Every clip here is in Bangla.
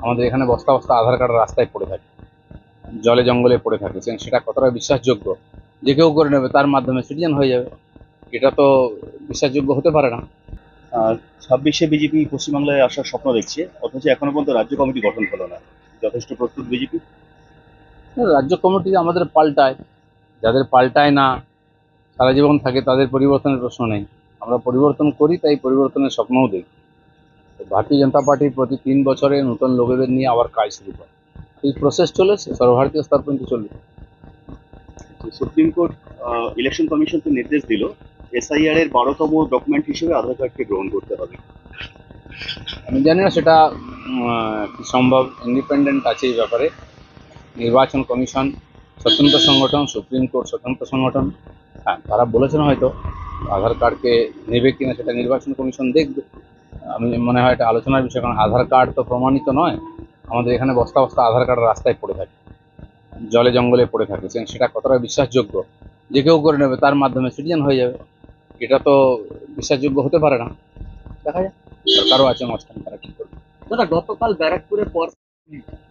আমাদের এখানে বস্তা বস্তা আধার কার্ড রাস্তায় পড়ে থাকে জলে জঙ্গলে পড়ে থাকে। সেটা কতটা বিশ্বাসযোগ্য? যে কেউ করে নেবে তার মাধ্যমে সিটিজেন হয়ে যাবে। এটা তো বিশ্বাসযোগ্য হতে পারে না। ছাব্বিশে বিজেপি পশ্চিমবাংলায় আসার স্বপ্ন দেখছে অথচ এখনও পর্যন্ত রাজ্য কমিটি গঠন হলো না। যথেষ্ট প্রস্তুত বিজেপি? রাজ্য কমিটি আমাদের পাল্টায়। যাদের পাল্টায় না সারা জীবন থাকে তাদের পরিবর্তনের প্রশ্ন নেই। আমরা পরিবর্তন করি তাই পরিবর্তনের স্বপ্নও দেখি। ভারতীয় জনতা পার্টি প্রতি তিন বছরে নতুন লোকেদের নিয়ে আবার কাজ শুরু করে। এই প্রসেস চলেছে সর্বভারতীয় স্তর পর্যন্ত চলবে। সুপ্রিম কোর্ট ইলেকশন কমিশন কমিশনকে নির্দেশ দিল এসআইআর এর বারোতম ডকুমেন্ট হিসেবে আধার কার্ডকে গ্রহণ করতে হবে। আমি জানি না সেটা সম্ভব ইন্ডিপেন্ডেন্ট আছে এই ব্যাপারে। নির্বাচন কমিশন স্বতন্ত্র সংগঠন সুপ্রিম কোর্ট স্বতন্ত্র সংগঠন হ্যাঁ তারা বলেছেন হয়তো আধার কার্ডকে নেবে কিনা সেটা নির্বাচন কমিশন দেখবে। আমি মনে হয় এটা আলোচনার বিষয় কারণ আধার কার্ড তো প্রমাণিত নয়। আমাদের এখানে বস্তা বস্তা আধার কার্ড রাস্তায় পড়ে থাকে জলে জঙ্গলে পড়ে থাকে সেটা কতটা বিশ্বাসযোগ্য? যে কেউ করে নেবে তার মাধ্যমে সিটিজেন হয়ে যাবে। এটা তো বিশ্বাসযোগ্য হতে পারে না। দেখা যায় সরকারও আছে মাঝখানে তারা কি করবে। দাদা গতকাল ব্যারাকপুরে পর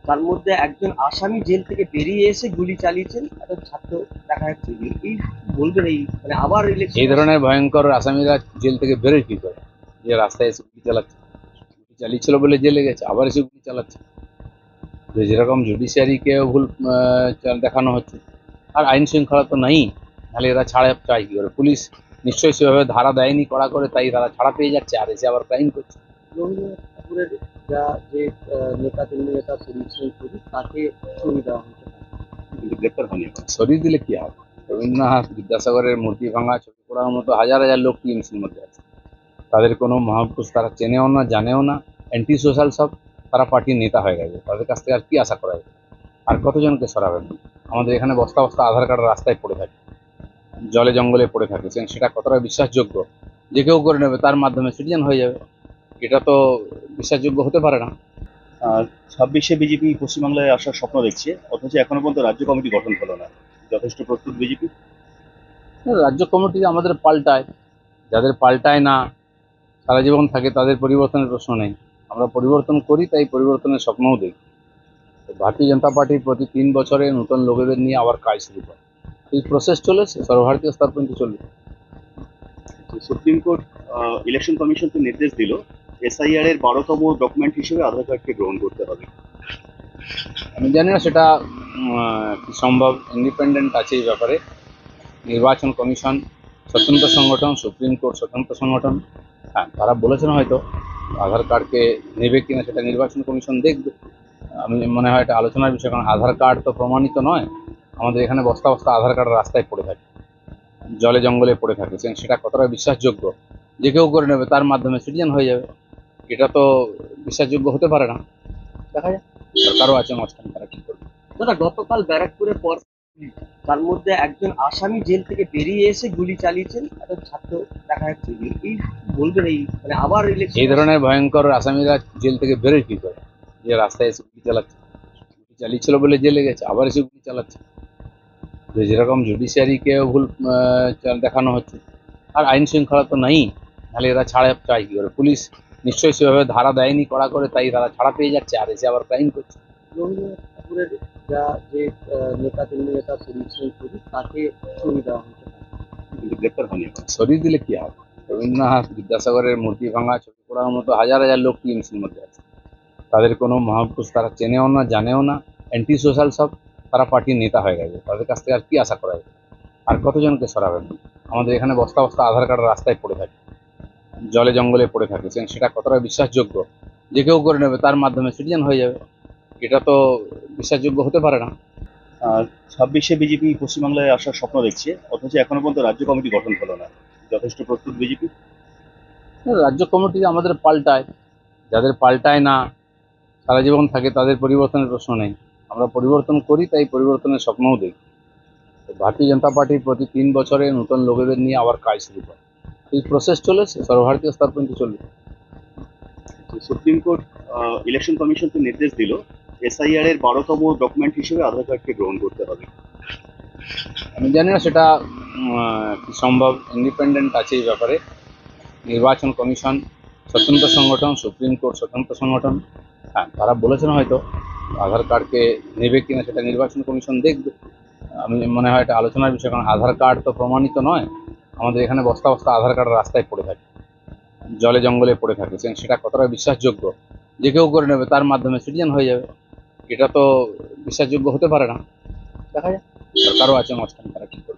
তার মধ্যে একজন আসামি জেল থেকে বেরিয়ে এসে গুলি চালিয়েছেন একটা ছাত্র দেখা যাচ্ছে। এই বলবেন এই মানে আবার এই ধরনের ভয়ঙ্কর আসামিরা জেল থেকে বেরোয় কি করে? যে রাস্তায় এসে গুলি চালাচ্ছে। গুলি চালিয়েছিল বলে জেলে গেছে আবার এসে গুলি চালাচ্ছে। তো যেরকম জুডিশিয়ারিকেও ভুল দেখানো হচ্ছে আর আইন শৃঙ্খলা তো নাই তাহলে এরা ছাড়া চায় কি করে? পুলিশ নিশ্চয়ই সেভাবে ধারা দেয়নি করা করে তাই তারা ছাড়া পেয়ে যাচ্ছে আর এসে আবার ক্রাইম করছে। ঠাকুরের যা যে নেতা তৃণমূল নেতা শরীর সিং পুরী তাকে ছবি দেওয়া হয়েছে। গ্রেপ্তার হয়নি সরিয়ে দিলে কি হবে? রবীন্দ্রনাথ বিদ্যাসাগরের মূর্তি ভাঙা ছবি পড়ার মতো হাজার হাজার লোক টিএমসির মধ্যে আছে। তাদের কোনো মহাপুরুষ তারা চেনেও না জানেও না অ্যান্টি সোশ্যাল সব তারা পার্টির নেতা হয়ে গেছে। তাদের কাছ থেকে আর কী আশা করা যায়? আর কতজনকে সরাবেন? আমাদের এখানে বস্তা বস্তা আধার কার্ড রাস্তায় পড়ে থাকে জলে জঙ্গলে পড়ে থাকে। সেটা কতটা বিশ্বাসযোগ্য? যে কেউ করে নেবে তার মাধ্যমে সিটিজেন হয়ে যাবে। এটা তো বিশ্বাসযোগ্য হতে পারে না। আর ছাব্বিশে বিজেপি পশ্চিমবাংলায় আসার স্বপ্ন দেখছে অথচ এখনও পর্যন্ত রাজ্য কমিটি গঠন হলো না। যথেষ্ট প্রস্তুত বিজেপি? রাজ্য কমিটি আমাদের পাল্টায়। যাদের পাল্টায় না সারা জীবন থাকে তাদের পরিবর্তনের প্রশ্ন নেই। আমরা পরিবর্তন করি তাই পরিবর্তনের স্বপ্নও দেখি। ভারতীয় জনতা পার্টি প্রতি তিন বছরে নতুন লোকেদের নিয়ে আবার কাজ শুরু করে। এই প্রসেস চলেছে সর্বভারতীয় স্তর পর্যন্ত চলবে। সুপ্রিম কোর্ট ইলেকশন কমিশনকে নির্দেশ দিল এসআইআর এর বারোতম ডকুমেন্ট হিসেবে আধার কার্ডকে গ্রহণ করতে হবে। আমি জানি না সেটা কি সম্ভব। ইন্ডিপেন্ডেন্ট আছে এই ব্যাপারে। নির্বাচন কমিশন স্বতন্ত্র সংগঠন সুপ্রিম কোর্ট স্বতন্ত্র সংগঠন। হ্যাঁ তারা বলেছেন হয়তো আধার কার্ডকে নেবে কিনা সেটা নির্বাচন কমিশন দেখবে। আমি মনে হয় এটা আলোচনার বিষয়, কারণ আধার কার্ড তো প্রমাণিত নয়। আমাদের এখানে বস্তা বস্তা আধার কার্ড রাস্তায় পড়ে থাকে, জলে জঙ্গলে পড়ে থাকে। সেটা কতটা বিশ্বাসযোগ্য? যে কেউ করে নেবে, তার মাধ্যমে সিটিজেন হয়ে যাবে। এটা তো বিশ্বাসযোগ্য হতে পারে না। দেখা যায় সরকারও আছে মাঝখানে, তারা কি করবে। দাদা, গতকাল ব্যারাকপুরে পর তার মধ্যে একজন আসামি জেল থেকে বেরিয়ে এসে গুলি চালিয়েছেন। একটা ছাত্র দেখা যাচ্ছে এই বলবেন এই মানে আবার এই ধরনের ভয়ঙ্কর আসামিরা জেল থেকে বেরোয় কি করে? যে রাস্তায় এসে গুলি চালাচ্ছে। গুলি চালিয়েছিল বলে জেলে গেছে, আবার এসে গুলি চালাচ্ছে। তো যেরকম জুডিশিয়ারিকেও ভুল দেখানো হচ্ছে, আর আইন শৃঙ্খলা তো নাই। তাহলে এরা ছাড়া চায় কি করে? পুলিশ নিশ্চয়ই সেভাবে ধারা দেয়নি করা করে, তাই তারা ছাড়া পেয়ে যাচ্ছে, আর এসে আবার ক্রাইম করছে। রবীন্দ্রনাথ ঠাকুরের যা যে নেতা তৃণমূল নেতা শরীর সিং তাকে ছবি দেওয়া হয়েছে। সরিয়ে দিলে কি হবে? রবীন্দ্রনাথ বিদ্যাসাগরের মূর্তি ভাঙা ছবি পড়ার মতো হাজার হাজার লোক টিএমসির মধ্যে আছে। তাদের কোনো মহাপুরুষ তারা চেনেও না, জানেও না। অ্যান্টি সোশ্যাল সব তারা পার্টির নেতা হয়ে গেছে। তাদের কাছ থেকে আর কি আশা করা যায়? আর কতজনকে সরাবেন? আমাদের এখানে বস্তা বস্তা আধার কার্ড রাস্তায় পড়ে থাকে। জলে জঙ্গলে পড়ে থাকে। সেটা কতটা বিশ্বাসযোগ্য? যে কেউ করে নেবে, তার মাধ্যমে সিটিজেন হয়ে যাবে। এটা তো বিশ্বাসযোগ্য হতে পারে না। আর ছাব্বিশে বিজেপি পশ্চিমবাংলায় আসার স্বপ্ন দেখছে অথচ এখনও পর্যন্ত রাজ্য কমিটি গঠন হলো না। যথেষ্ট প্রস্তুত বিজেপি? রাজ্য কমিটি আমাদের পাল্টায়। যাদের পাল্টায় না সারা জীবন থাকে তাদের পরিবর্তনের প্রশ্ন নেই। আমরা পরিবর্তন করি তাই পরিবর্তনের স্বপ্নও দেখি। তো ভারতীয় জনতা পার্টি প্রতি তিন বছরে নতুন লোকেদের নিয়ে আবার কাজ শুরু করে এই প্রসেস চলেছে সর্বভারতীয় স্তর পর্যন্ত চলবে। সুপ্রিম কোর্ট ইলেকশন কমিশন কমিশনকে নির্দেশ দিল এসআইআর এর বারোতম ডকুমেন্ট হিসেবে আধার কার্ডকে গ্রহণ করতে হবে। আমি জানি না, সেটা সম্ভব? ইন্ডিপেন্ডেন্ট আছে এই ব্যাপারে। নির্বাচন কমিশন, স্বতন্ত্র সংগঠন, সুপ্রিম কোর্ট স্বতন্ত্র সংগঠন হ্যাঁ তারা বলেছেন হয়তো আধার কার্ডকে নেবে কিনা, সেটা নির্বাচন কমিশন দেখবে। আমি মনে হয় এটা আলোচনার বিষয়, কারণ আধার কার্ড তো প্রমাণিত নয়। আমাদের এখানে বস্তা বস্তা আধার কার্ড রাস্তায় পড়ে থাকে, জলে জঙ্গলে পড়ে থাকে। সেটা কতটা বিশ্বাসযোগ্য? যে কেউ করে নেবে, তার মাধ্যমে সিটিজেন হয়ে যাবে। এটা তো বিশ্বাসযোগ্য হতে পারে না। দেখা যায় কারও আছে মাঝখানে তারা কি করবে।